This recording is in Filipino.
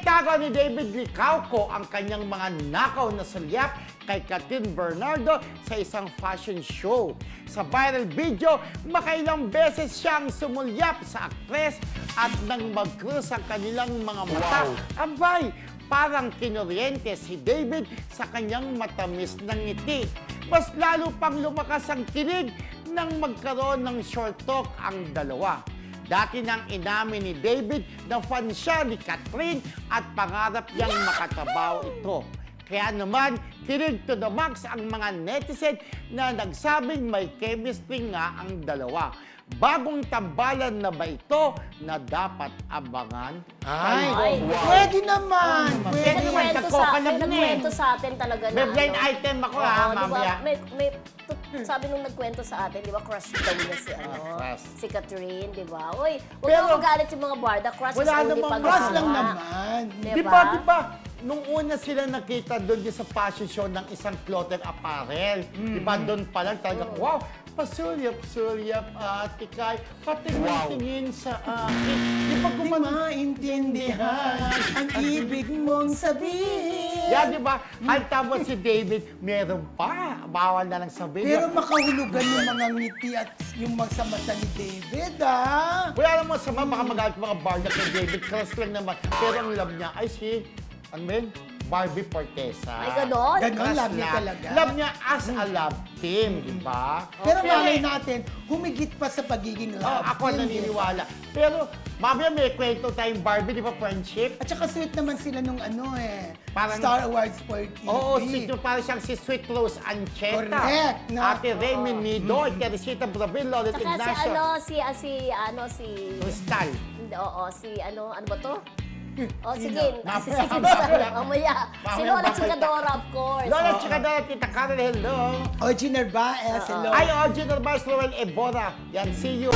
Initago ni David Licauco ang kanyang mga nakaw na sulyap kay Catherine Bernardo sa isang fashion show. Sa viral video, makailang beses siyang sumulyap sa aktres at nang mag-cruise ang kanilang mga mata. Abay, parang kinuryente si David sa kanyang matamis na ngiti. Mas lalo pang lumakas ang kilig nang magkaroon ng short talk ang dalawa. Dati nang inamin ni David na fan siya ni Catherine at pangarap niyang makatabaw ito. Kaya naman, kilig to the max ang mga netizen na nagsabing may chemistry nga ang dalawa. Bagong tambalan na ba ito na dapat abangan? Ay, Ay, pwede naman. Pwede Pwede naman. nagkwento sa, may na nagkwento sa atin talaga na May blind ano. item ako ha, ba? mamaya. May, may, tut- sabi nung nagkwento sa atin, di ba, crush daw niya si, ano, crush. si Catherine, di ba? Uy, huwag Pero- na magalit yung mga barda, crush Wala is only namang pag Crush lang naman. Di ba, di ba? Nung una sila nakita doon sa fashion show ng isang clothing apparel. Di ba, doon pa lang talaga, wow, pasulyap-sulyap at ikay, patingin-tingin sa akin. Di ba Di gumanon? maintindihan ang ibig mong sabihin. Yan, di ba? Tapos si David, meron pa. Bawal na lang sabihin. Pero makahulugan yung mga ngiti at yung mga mata ni David, ah. Wala namang sama, baka magalit mga bar na kay David. Crush lang naman. Pero ang love niya ay si, ano ba yun? Barbie Fortesa. Ay, ganon? Ganon, love niya talaga. Love niya as a love team, di ba? Pero Pero malay natin, humigit pa sa pagiging Oh, love. ako team, naniniwala. Pero, mamaya may kwento tayong Barbie, di ba, friendship? At saka sweet naman sila nung ano eh. Parang- Star Awards for TV. Oo, si parang siyang si Sweet Rose Ancheta. Correct, no? Ate Remy Nido, Teresita Brabil, Lolit Tsaka si Ignacio. ano, si, ah, si, ano, si, Crystal. hindi, oo, si, ano, ano ba to? Oh, Sino? sige, si, si Crystal, mamaya. Si Lola Chicadora, of course. Lola Oo. Chicadora, Tita Carol, hello. Original ba? Eh, hello. Ay, original Vice Roel Ebora. Yan, see you.